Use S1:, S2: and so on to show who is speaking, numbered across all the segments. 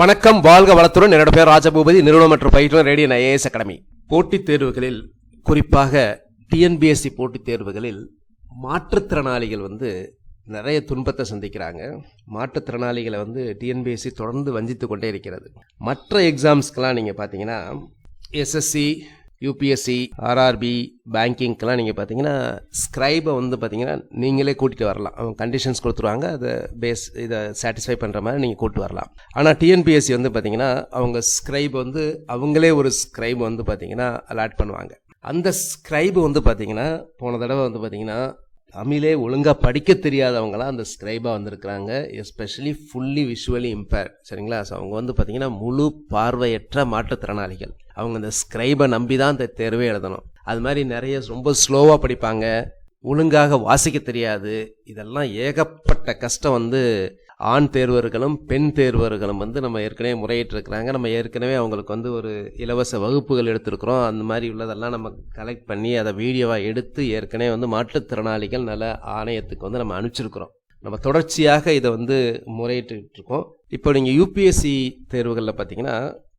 S1: வணக்கம் வாழ்க வளத்துடன். என்னோட பேர் ராஜபூபதி. நிறுவனம் மற்றும் பயிற்றுனர் ரேடியன் ஐஏஎஸ் அகாடமி. போட்டித் தேர்வுகளில் குறிப்பாக டிஎன்பிஎஸ்சி போட்டித் தேர்வுகளில் மாற்றுத்திறனாளிகள் வந்து நிறைய துன்பத்தை சந்திக்கிறாங்க. மாற்றுத்திறனாளிகளை வந்து டிஎன்பிஎஸ்சி தொடர்ந்து வஞ்சித்து கொண்டே இருக்கிறது. மற்ற எக்ஸாம்ஸ்க்கெலாம் நீங்கள் பார்த்தீங்கன்னா எஸ்எஸ்சி யூபிஎஸ்சி ஆர்ஆர்பி பேங்கிங்க்கெலாம் நீங்கள் பார்த்தீங்கன்னா ஸ்க்ரைபை வந்து பார்த்தீங்கன்னா நீங்களே கூட்டிகிட்டு வரலாம். அவங்க கண்டிஷன்ஸ் கொடுத்துருவாங்க. அதை பேஸ் இதை சாட்டிஸ்ஃபை பண்ணுற மாதிரி நீங்கள் கூப்பிட்டு வரலாம். ஆனால் டிஎன்பிஎஸ்சி வந்து பார்த்தீங்கன்னா அவங்க ஸ்க்ரைப் வந்து அவங்களே ஒரு ஸ்க்ரைப் வந்து பார்த்தீங்கன்னா அலாட் பண்ணுவாங்க. அந்த ஸ்க்ரைப் வந்து பார்த்தீங்கன்னா போன தடவை வந்து பார்த்தீங்கன்னா தமிழே ஒழுங்காக படிக்க தெரியாதவங்களாம் அந்த ஸ்க்ரைபாக வந்திருக்கிறாங்க. எஸ்பெஷலி ஃபுல்லி விஷுவலி இம்பேர் சரிங்களா? ஸோ அவங்க வந்து பார்த்திங்கன்னா முழு பார்வையற்ற மாற்றுத்திறனாளிகள். அவங்க அந்த ஸ்கிரைபை நம்பி தான் அந்த தேர்வே எழுதணும். அது மாதிரி நிறைய ரொம்ப ஸ்லோவாக படிப்பாங்க. ஒழுங்காக வாசிக்க தெரியாது. இதெல்லாம் ஏகப்பட்ட கஷ்டம் வந்து ஆண் தேர்வர்களும் பெண் தேர்வர்களும் வந்து நம்ம ஏற்கனவே முறையிட்டிருக்கிறாங்க. நம்ம ஏற்கனவே அவங்களுக்கு வந்து ஒரு இலவச வகுப்புகள் எடுத்திருக்கிறோம். அந்த மாதிரி உள்ளதெல்லாம் நம்ம கலெக்ட் பண்ணி அதை வீடியோவாக எடுத்து ஏற்கனவே வந்து மாற்றுத்திறனாளிகள் நல ஆணையத்துக்கு வந்து நம்ம அனுப்பிச்சிருக்கிறோம். நம்ம தொடர்ச்சியாக இதை வந்து முறையிட்டு இருக்கோம் இப்போ நீங்கள் யூபிஎஸ்சி தேர்வுகளில் பார்த்தீங்கன்னா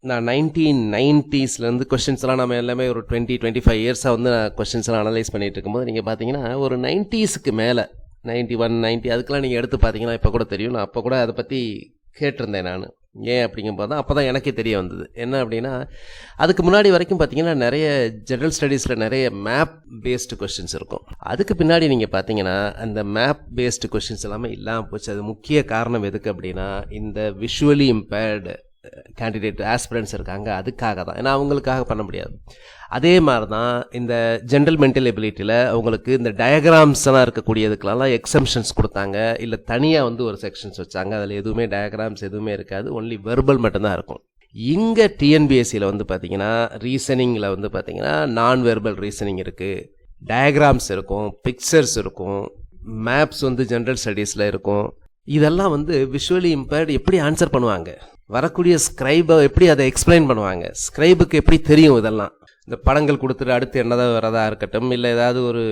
S1: நான் நைன்டீன் நைன்ட்டீஸ்லேருந்து கொஷின்ஸ்லாம் நம்ம எல்லாமே ஒரு டுவெண்ட்டி டுவெண்ட்டி ஃபைவ் இயர்ஸாக வந்து நான் கொஷின்ஸ்லாம் அனலைஸ் பண்ணிட்டு இருக்கும்போது நீங்கள் பார்த்தீங்கன்னா ஒரு நைன்ட்டீஸுக்கு மேலே நைன்ட்டி ஒன் நைன்ட்டி அதுக்கெலாம் நீங்கள் எடுத்து பார்த்தீங்கன்னா இப்போ கூட தெரியும். நான் அப்போ கூட அதை பற்றி கேட்டிருந்தேன் நான். ஏன் அப்படிங்கும்போது தான் அப்போ தான் எனக்கே தெரிய வந்தது. என்ன அப்படின்னா அதுக்கு முன்னாடி வரைக்கும் பார்த்தீங்கன்னா நிறைய ஜென்ரல் ஸ்டடீஸில் நிறைய மேப் பேஸ்டு கொஷின்ஸ் இருக்கும். அதுக்கு பின்னாடி நீங்கள் பார்த்தீங்கன்னா அந்த மேப் பேஸ்டு கொஷின்ஸ் எல்லாமே இல்லாமல் போச்சு. அது முக்கிய காரணம் எதுக்கு அப்படின்னா இந்த விஷுவலி இம்பேர்டு கேண்டிடேட் ஆஸ்பிரன்ஸ் இருக்காங்க அதுக்காக தான் ஏன்னா அவங்களுக்காக பண்ண முடியாது. அதே மாதிரி தான் இந்த ஜென்ரல் மென்டல் எபிலிட்டியில் அவங்களுக்கு இந்த டயக்ராம்ஸ் எல்லாம் இருக்கக்கூடியதுக்கெல்லாம் எக்ஸம்ஷன்ஸ் கொடுத்தாங்க. இல்லை தனியாக வந்து ஒரு செக்ஷன்ஸ் வச்சாங்க. அதில் எதுவுமே டயக்ராம்ஸ் எதுவுமே இருக்காது. ஒன்லி வெர்பல் மட்டும்தான் இருக்கும். இங்கே டிஎன்பிஎஸ்சியில் வந்து பார்த்தீங்கன்னா ரீசனிங்கில் வந்து பார்த்தீங்கன்னா நான் வெர்பல் ரீசனிங் இருக்குது டயக்ராம்ஸ் இருக்கும் பிக்சர்ஸ் இருக்கும் மேப்ஸ் வந்து ஜென்ரல் ஸ்டடீஸில் இருக்கும். இதெல்லாம் வந்து விஷுவலி இம்பேர்ட் எப்படி ஆன்சர் பண்ணுவாங்க? வரக்கூடிய ஸ்கிரைபை எப்படி அதை எக்ஸ்பிளைன் பண்ணுவாங்க? ஸ்க்ரைபுக்கு எப்படி தெரியும் இதெல்லாம்? இந்த படங்கள் கொடுத்துட்டு அடுத்து என்னதான் வரதா இருக்கட்டும் இல்லை ஏதாவது ஒரு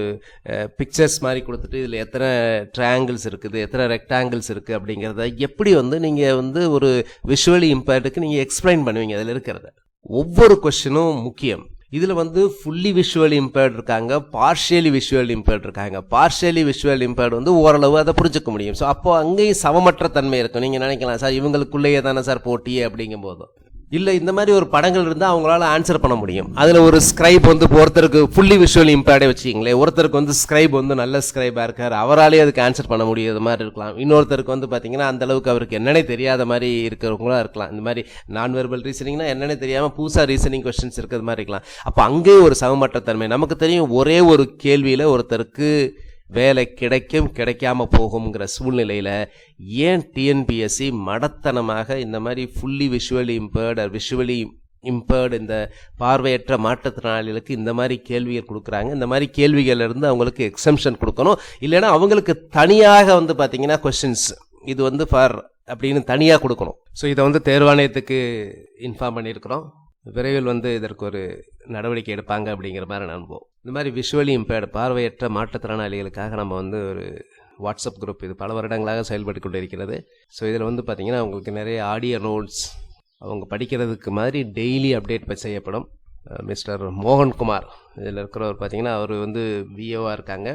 S1: பிக்சர்ஸ் மாதிரி கொடுத்துட்டு இதில் எத்தனை ட்ரையாங்கிள்ஸ் இருக்குது எத்தனை ரெக்டாங்கிள்ஸ் இருக்குது அப்படிங்கிறத எப்படி வந்து நீங்கள் வந்து ஒரு விஷுவலி இம்பேர்ட்டுக்கு நீங்கள் எக்ஸ்பிளைன் பண்ணுவீங்க அதில் இருக்கிறத? ஒவ்வொரு கொஷினும் முக்கியம். இதில் வந்து ஃபுல்லி விஷுவல் இம்பேர்ட் இருக்காங்க பார்ஷியலி விஷுவல் இம்பேர்ட் இருக்காங்க. பார்ஷியலி விஷுவல் இம்பேர்ட் வந்து ஓரளவு அதை புரிஞ்சுக்க முடியும். ஸோ அப்போ அங்கேயும் சமமற்ற தன்மை இருக்கும். நீங்கள் நினைக்கலாம் சார் இவங்களுக்குள்ளேயே தானே சார் போட்டி அப்படிங்கும் போதும் இல்லை இந்த மாதிரி ஒரு படங்கள் இருந்தால் அவங்களால ஆன்சர் பண்ண முடியும். அதில் ஒரு ஸ்க்ரைப் வந்து ஒருத்தருக்கு ஃபுல்லி விஷுவல் இம்பேர்டே வச்சுக்கிங்களேன். ஒருத்தருக்கு வந்து ஸ்க்ரைப் வந்து நல்ல ஸ்கிரைபாக இருக்கார். அவராலே அதுக்கு ஆன்சர் பண்ண முடியாத மாதிரி இருக்கலாம். இன்னொருத்தருக்கு வந்து பார்த்தீங்கன்னா அந்தளவுக்கு அவருக்கு என்னன்னே தெரியாத மாதிரி இருக்கிறவங்களா இருக்கலாம். இந்த மாதிரி நான் வெர்பல் ரீசனிங்னா என்னன்னே தெரியாமல் புதுசாக ரீசனிங் கொஸ்டின்ஸ் இருக்கிறது மாதிரி இருக்கலாம். அப்போ அங்கேயே ஒரு சமமற்ற தன்மை நமக்கு தெரியும் ஒரே ஒரு கேள்வியில் ஒருத்தருக்கு வேலை கிடைக்கும் கிடைக்காம போகுங்கிற சூழ்நிலையில் ஏன் டிஎன்பிஎஸ்சி மடத்தனமாக இந்த மாதிரி fully visually impaired visually impaired இந்த பார்வையற்ற மாற்றுத்திறனாளிகளுக்கு இந்த மாதிரி கேள்விகள் கொடுக்குறாங்க. இந்த மாதிரி கேள்விகள்ல இருந்து அவங்களுக்கு எக்ஸம்ஷன் கொடுக்கணும். இல்லைன்னா அவங்களுக்கு தனியாக வந்து பார்த்தீங்கன்னா கொஷின்ஸ் இது வந்து ஃபார் அப்படின்னு தனியாக கொடுக்கணும். ஸோ இதை வந்து தேர்வாணையத்துக்கு இன்ஃபார்ம் பண்ணியிருக்கிறோம். விரைவில் வந்து இதற்கு ஒரு நடவடிக்கை எடுப்பாங்க அப்படிங்கிற மாதிரி நம்புவோம். இந்த மாதிரி விஷுவலி impaired பார்வையற்ற மாற்றுத்திறனாளிகளுக்காக நம்ம வந்து ஒரு வாட்ஸ்அப் குரூப் இது பல வருடங்களாக செயல்பட்டு கொண்டு இருக்கிறது ஸோ இதில் வந்து பார்த்திங்கன்னா அவங்களுக்கு நிறைய ஆடியோ நோட்ஸ் அவங்க படிக்கிறதுக்கு மாதிரி டெய்லி அப்டேட் செய்யப்படும். மிஸ்டர் மோகன்குமார் இதில் இருக்கிறவர் பார்த்தீங்கன்னா அவர் வந்து விஏவாக இருக்காங்க.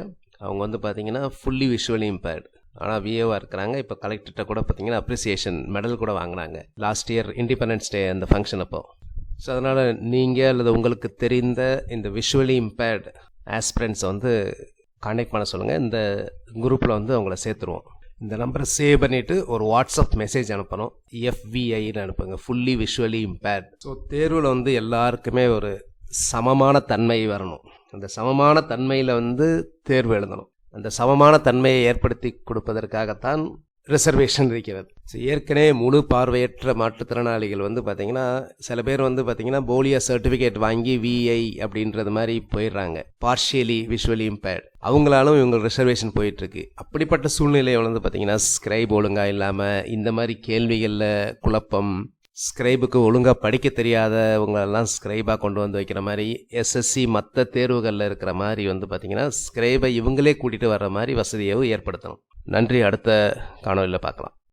S1: அவங்க வந்து பார்த்தீங்கன்னா ஃபுல்லி விஷுவலி இம்பேர்டு ஆனால் விஏவாக இருக்கிறாங்க. இப்போ கலெக்டர்கிட்ட கூட பார்த்தீங்கன்னா அப்ரிசியேஷன் மெடல் கூட வாங்கினாங்க. லாஸ்ட் இயர் இண்டிபெண்டன்ஸ் டே அந்த ஃபங்க்ஷன் அப்போ. ஸோ அதனால் நீங்கள் அல்லது உங்களுக்கு தெரிந்த இந்த விஷுவலி இம்பேர்டு ஆஸ்பிரண்ட்ஸை வந்து காண்டாக்ட் பண்ண சொல்லுங்கள் இந்த குரூப்பில் வந்து அவங்கள சேர்த்துருவோம். இந்த நம்பரை சேவ் பண்ணிவிட்டு ஒரு வாட்ஸ்அப் மெசேஜ் அனுப்பணும். எஃப்விஐன்னு அனுப்புங்க. ஃபுல்லி விஷுவலி இம்பேர்ட் ஸோ தேர்வில் வந்து எல்லாருக்குமே ஒரு சமமான தன்மை வரணும். அந்த சமமான தன்மையில் வந்து தேர்வு எழுதணும். அந்த சமமான தன்மையை ஏற்படுத்தி கொடுப்பதற்காகத்தான் ரிசர்வேஷன் இருக்கிறது. ஸோ ஏற்கனவே முழு பார்வையற்ற மாற்றுத்திறனாளிகள் வந்து பார்த்தீங்கன்னா சில பேர் வந்து பார்த்தீங்கன்னா போலியா சர்டிஃபிகேட் வாங்கி விஐ அப்படின்றது மாதிரி போயிடுறாங்க. பார்ஷியலி விஷுவலி இம்பேர்ட் அவங்களாலும் இவங்க ரிசர்வேஷன் போயிட்டுருக்கு. அப்படிப்பட்ட சூழ்நிலையை வந்து பார்த்தீங்கன்னா ஸ்கிரைப் ஒழுங்காக இல்லாமல் இந்த மாதிரி கேள்விகளில் குழப்பம் ஸ்கிரைபுக்கு ஒழுங்காக படிக்க தெரியாதவங்களெல்லாம் ஸ்கிரைபாக கொண்டு வந்து வைக்கிற மாதிரி எஸ்எஸ்சி மற்ற தேர்வுகளில் இருக்கிற மாதிரி வந்து பார்த்திங்கன்னா ஸ்கிரைபை இவங்களே கூட்டிகிட்டு வர்ற மாதிரி வசதியை ஏற்படுத்தணும். நன்றி. அடுத்த காணொலியில் பார்க்கலாம்.